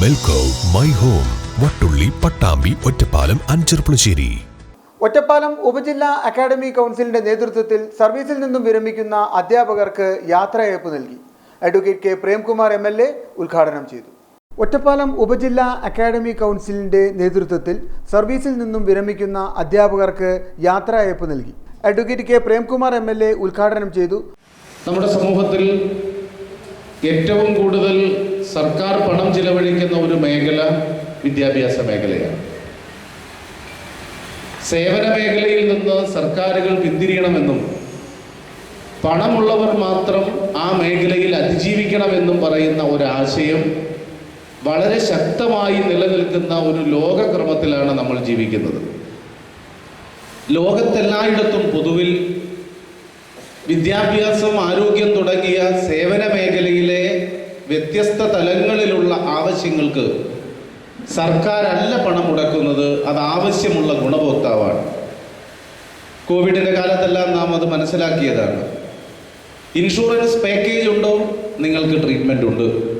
മെൽക്കോ my home Vattulli Pattambi Ottapalam അഞ്ചർപ്പുളശ്ശേരി ഒറ്റപ്പാലം ഉപജില്ലാ academy കൗൺസിലിന്റെ നേതൃത്വത്തിൽ സർവീസിൽ നിന്നും വിരമിക്കുന്ന അധ്യാപകർക്ക് യാത്രയയപ്പ് നൽകി. Advocate K. Premkumar M L A ഉദ്ഘാടനം ചെയ്തു. ഒറ്റപ്പാലം ഉപജില്ലാ അക്കാദമി കൗൺസിലിന്റെ നേതൃത്വത്തിൽ സർവീസിൽ നിന്നും വിരമിക്കുന്ന അധ്യാപകർക്ക് യാത്രയയപ്പ് നൽകി. Advocate K. Premkumar M L A ഉദ്ഘാടനം ചെയ്തു. നമ്മുടെ സമൂഹത്തിൽ ഏറ്റവും കൂടുതൽ സർക്കാർ പണം ചിലവഴിക്കുന്ന ഒരു മേഖല വിദ്യാഭ്യാസ മേഖലയാണ്. സേവന മേഖലയിൽ നിന്ന് സർക്കാരുകൾ പിന്തിരിയണമെന്നും പണമുള്ളവർ മാത്രം ആ മേഖലയിൽ അതിജീവിക്കണമെന്നും പറയുന്ന ഒരാശയം വളരെ ശക്തമായി നിലനിൽക്കുന്ന ഒരു ലോകക്രമത്തിലാണ് നമ്മൾ ജീവിക്കുന്നത്. ലോകത്തെല്ലായിടത്തും പൊതുവിൽ വിദ്യാഭ്യാസം ആരോഗ്യം തുടങ്ങിയ സേവന മേഖലയിലെ വ്യത്യസ്ത തലങ്ങളിലുള്ള ആവശ്യങ്ങൾക്ക് സർക്കാരല്ല പണം മുടക്കുന്നത് അത് ആവശ്യമുള്ള ഗുണഭോക്താവാണ്. കോവിഡിന്റെ കാലത്തെല്ലാം നാം അത് മനസ്സിലാക്കിയതാണ്. ഇൻഷുറൻസ് പാക്കേജ് ഉണ്ടോ? നിങ്ങൾക്ക് ട്രീറ്റ്മെന്റ് ഉണ്ട്.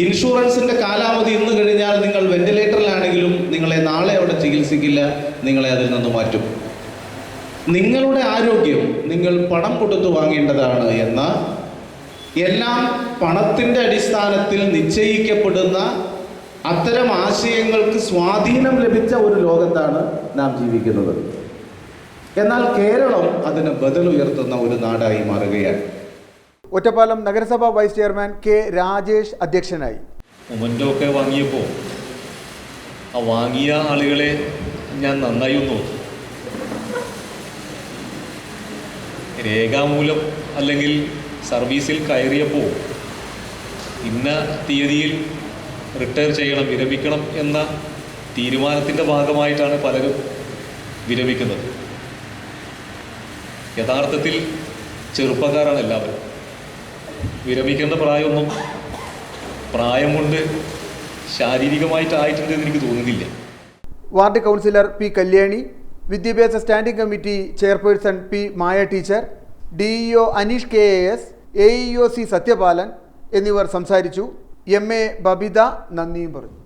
ഇൻഷുറൻസിന്റെ കാലാവധി ഇന്ന് കഴിഞ്ഞാൽ നിങ്ങൾ വെന്റിലേറ്ററിലാണെങ്കിലും നിങ്ങളെ നാളെ അവിടെ ചികിത്സിക്കില്ല നിങ്ങളെ അതിൽ നിന്ന് മാറ്റും. നിങ്ങളുടെ ആരോഗ്യം നിങ്ങൾ പണം കൊടുത്തു വാങ്ങേണ്ടതാണ് എന്ന എല്ലാം പണത്തിന്റെ അടിസ്ഥാനത്തിൽ നിശ്ചയിക്കപ്പെടുന്ന അത്തരം ആശയങ്ങൾക്ക് സ്വാധീനം ലഭിച്ച ഒരു ലോകത്താണ് നാം ജീവിക്കുന്നത്. എന്നാൽ കേരളം അതിന് ബദലുയർത്തുന്ന ഒരു നാടായി മാറുകയാണ്. ഒറ്റപ്പാലം നഗരസഭാ വൈസ് ചെയർമാൻ കെ രാജേഷ് അധ്യക്ഷനായി. മൊമെന്റോ ഒക്കെ വാങ്ങിയപ്പോൾ ആ വാങ്ങിയ ആളുകളെ ഞാൻ നന്നായി ഒന്ന് നോക്കി. രേഖാമൂലം അല്ലെങ്കിൽ സർവീസിൽ കയറിയപ്പോൾ ഇന്ന തീയതിയിൽ റിട്ടയർ ചെയ്യണം വിരമിക്കണം എന്ന തീരുമാനത്തിന്റെ ഭാഗമായിട്ടാണ് പലരും വിരമിക്കുന്നത്. യഥാർത്ഥത്തിൽ ചെറുപ്പക്കാരാണ് എല്ലാവരും. വിരമിക്കേണ്ട പ്രായമൊന്നും പ്രായം കൊണ്ട് ശാരീരികമായിട്ടായിട്ടുണ്ട് എനിക്ക് തോന്നുന്നില്ല. വാർഡ് കൗൺസിലർ പി കല്യാണി വിദ്യാഭ്യാസ standing committee chairperson P Maya teacher DEO Aneesh K A S A EO C Sathyapalan എന്നിവർ സംസാരിച്ചു. എം എ ബബിത നന്ദിയും പറഞ്ഞു.